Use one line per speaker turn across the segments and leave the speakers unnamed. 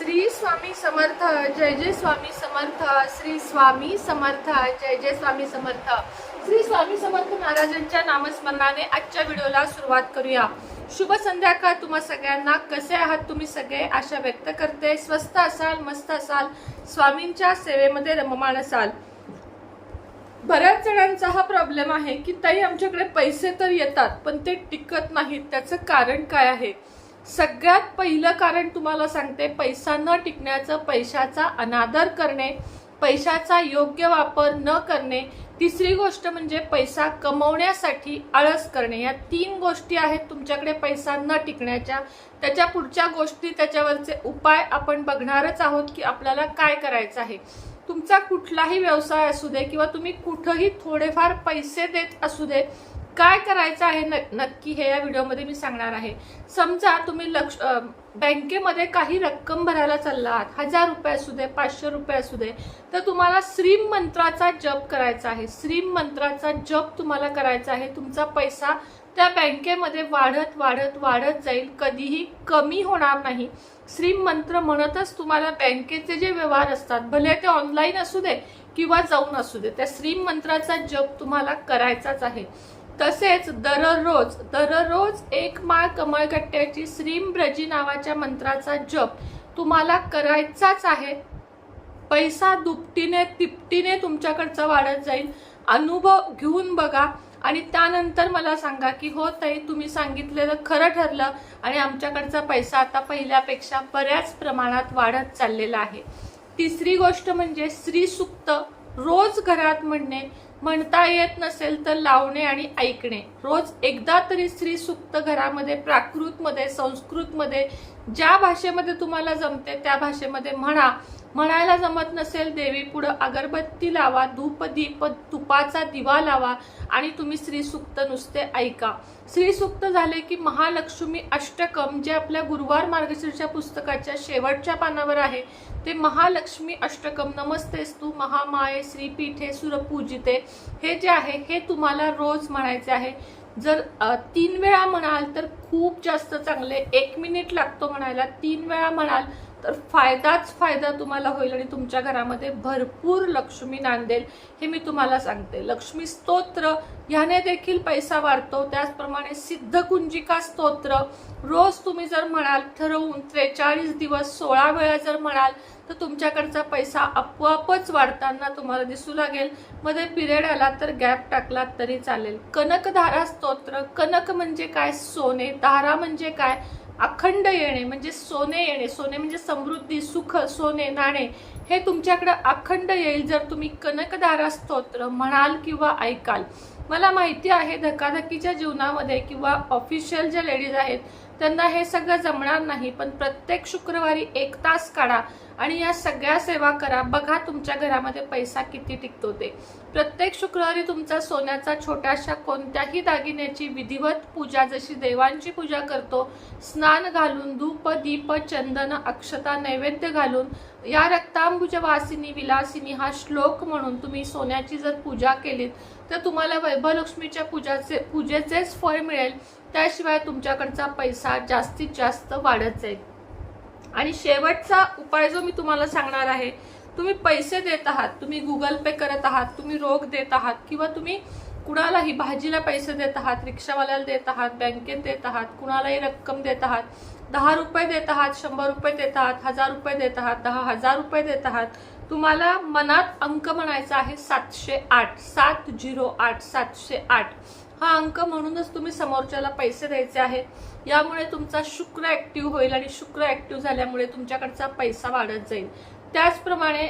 श्री स्वामी समर्थ जय जय स्वामी समर्थ श्री स्वामी समर्थ जय जय स्वामी समर्थ. श्री स्वामी समर्थ महाराजांच्या नामस्मरणाने आजच्या व्हिडिओला सुरुवात करूया. शुभ संध्याकाळ तुम्हा सगळ्यांना. कसे आहात तुम्ही सगळे? आशा व्यक्त करते. स्वस्त असाल मस्त असाल स्वामींच्या सेवेमध्ये रममाण असाल. बऱ्याच जणांचा हा प्रॉब्लेम आहे की ताई आमच्याकडे पैसे तर येतात पण ते टिकत नाहीत. त्याचं कारण काय आहे? सगळ्यात पहिलं कारण तुम्हाला सांगते पैसा न टिकण्याचं पैशाचा अनादर करणे पैशाचा योग्य वापर न करणे. तिसरी गोष्ट म्हणजे पैसा कमवण्यासाठी आळस करणे. या तीन गोष्टी आहेत तुमच्याकडे पैसा न टिकण्याच्या. त्याच्या पुढच्या गोष्टी त्याच्यावरचे उपाय आपण बघणारच आहोत की आपल्याला काय करायचं आहे. तुमचा कुठलाही व्यवसाय असू दे किंवा तुम्ही कुठंही थोडेफार पैसे देत असू दे काय करायचं आहे न- नक्की हे या व्हिडिओमध्ये मी सांगणार आहे. समजा तुम्ही लक्ष बँकेमध्ये काही रक्कम भरायला चालला आहात हजार रुपये असू दे पाचशे रुपये असू दे तर तुम्हाला श्रीम मंत्राचा जप करायचा आहे. श्रीम मंत्राचा जप तुम्हाला करायचा आहे. तुमचा पैसा त्या बँकेमध्ये वाढत वाढत वाढत जाईल. कधीही कमी होणार नाही. श्रीम मंत्र म्हणतच तुम्हाला बँकेचे जे व्यवहार असतात भले ते ऑनलाईन असू दे किंवा जाऊन असू दे त्या श्रीम मंत्राचा जप तुम्हाला करायचाच आहे. तसेच दररोज दररोज एक माळ कमळगट्ट्याची श्रीम ब्रजी नावाच्या मंत्राचा जप तुम्हाला करायचाच आहे. पैसा दुपटीने तिपटीने तुमच्याकडचा वाढत जाईल. अनुभव घेऊन बघा आणि त्यानंतर मला सांगा की हो ताई तुम्ही सांगितलेलं खरं ठरलं आणि आमच्याकडचा पैसा आता पहिल्यापेक्षा बऱ्याच प्रमाणात वाढत चाललेला आहे. तिसरी गोष्ट म्हणजे स्त्री सुक्त रोज घरात म्हणणे. म्हणता येत नसेल तर लावणे आणि ऐकणे. रोज एकदा तरी स्त्री सुक्त घरामध्ये प्राकृतमध्ये संस्कृतमध्ये ज्या भाषेमध्ये तुम्हाला जमते त्या भाषेमध्ये म्हणा. म्हणायला जमत नसेल देवी पुढं अगरबत्ती लावा धूप दीप तुपाचा दिवा लावा आणि तुम्ही श्रीसुक्त नुसते ऐका. श्रीसुक्त झाले की महालक्ष्मी अष्टकम जे आपल्या गुरुवार मार्गशीर्षच्या पुस्तकाच्या शेवटच्या पानावर आहे ते महालक्ष्मी अष्टकम. नमस्तेस तू महामाये श्रीपीठे सुरपूजिते. हे जे आहे हे तुम्हाला रोज म्हणायचे आहे. जर तीन वेळा म्हणाल तर खूप जास्त चांगले. एक मिनिट लागतो म्हणायला. तीन वेळा म्हणाल तर फायदाच फायदा तुम्हाला होईल आणि तुमच्या घरामध्ये भरपूर लक्ष्मी नांदेल हे मी तुम्हाला सांगते. लक्ष्मी स्तोत्र ह्याने देखील पैसा वाढतो. त्याचप्रमाणे सिद्धकुंजिका स्तोत्र रोज तुम्ही जर म्हणाल ठरवून त्रेचाळीस दिवस सोळा वेळा जर म्हणाल तर तुमच्याकडचा पैसा आपोआपच वाढताना तुम्हाला दिसू लागेल. मध्ये पिरियड आला तर गॅप टाकला तरी चालेल. कनकधारा स्तोत्र कनक म्हणजे काय? सोने धारा म्हणजे काय? अखंड येणे म्हणजे सोने येणे सोने म्हणजे समृद्धी सुख सोने नाणे हे तुमच्याकडं अखंड येईल जर तुम्ही कनकदारा स्तोत्र म्हणाल किंवा ऐकाल. मला माहिती आहे धकाधकीच्या जीवनामध्ये किंवा ऑफिशियल ज्या लेडीज आहेत त्यांना हे सगळं जमणार नाही. पण प्रत्येक शुक्रवारी एक तास काढा आणि या सगळ्या सेवा करा. बघा तुमच्या घरामध्ये पैसा किती टिकतो ते प्रत्येक शुक्रवारी तुमचा सोन्याचा छोट्याशा कोणत्याही दागिन्याची विधिवत पूजा जशी देवांची पूजा करतो स्नान घालून धूप दीप चंदन अक्षता नैवेद्य घालून या रक्तांबुज वासिनी विलासिनी हा श्लोक म्हणून तुम्ही सोन्याची जर पूजा केलीत तर तुम्हाला वैभवलक्ष्मीच्या पूजाचे पूजेचेच फळ मिळेल त्याशिवाय तुमच्याकडचा पैसा जास्तीत जास्त वाढत जाईल आणि शेवटचा उपाय जो मी तुम्हाला सांगणार आहे तुम्ही पैसे देत आहात तुम्ही गुगल पे करत आहात तुम्ही रोख देत आहात किंवा तुम्ही कुणालाही भाजीला पैसे देत आहात रिक्षावाल्याला देत आहात बँकेत देत आहात कुणालाही रक्कम देत आहात दहा रुपये देत आहात शंभर रुपये देत आहात हजार रुपये देत आहात दहा हजार रुपये देत आहात तुम्हाला मनात अंक म्हणायचा आहे सातशे आठ सात झिरो आठ सातशे आठ. हा अंक म्हणूनच तुम्ही समोरच्याला पैसे द्यायचे आहेत यामुळे तुमचा शुक्र ऍक्टिव्ह होईल आणि शुक्र ऍक्टिव्ह झाल्यामुळे तुमच्याकडचा पैसा वाढत जाईल. त्याचप्रमाणे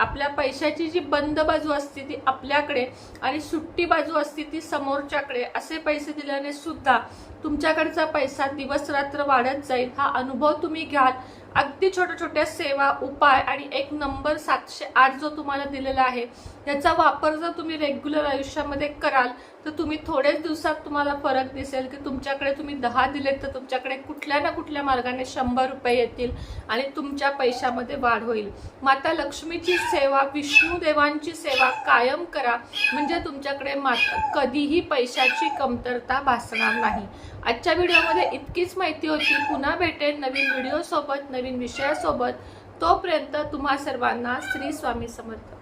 आपल्या पैशाची जी बंद बाजू असते ती आपल्याकडे आणि सुट्टी बाजू असते ती समोरच्याकडे असे पैसे दिल्याने सुद्धा तुमच्याकडचा पैसा दिवस रात्र वाढत जाईल. हा अनुभव तुम्ही घ्याल. अगदी छोट्या छोट्या सेवा उपाय आणि एक नंबर सातशे आठ जो तुम्हाला दिलेला आहे याचा वापर जर तुम्ही रेग्युलर आयुष्यामध्ये कराल तर तुम्ही थोडेच दिवसात तुम्हाला फरक दिसेल की तुमच्याकडे तुम्ही दहा दिलेत तर तुमच्याकडे कुठल्या ना कुठल्या मार्गाने शंभर रुपये येतील आणि तुमच्या पैशामध्ये वाढ होईल. माता लक्ष्मीची सेवा विष्णू देवांची सेवा कायम करा. म्हणजे तुमच्याकडे माता कधीही पैशाची कमतरता भासणार नाही. आजच्या व्हिडिओमध्ये इतकीच माहिती होती. पुन्हा भेटेल नवीन व्हिडिओसोबत नवीन विषयासोबत. तोपर्यंत तुम्हा सर्वांना श्री स्वामी समर्थ.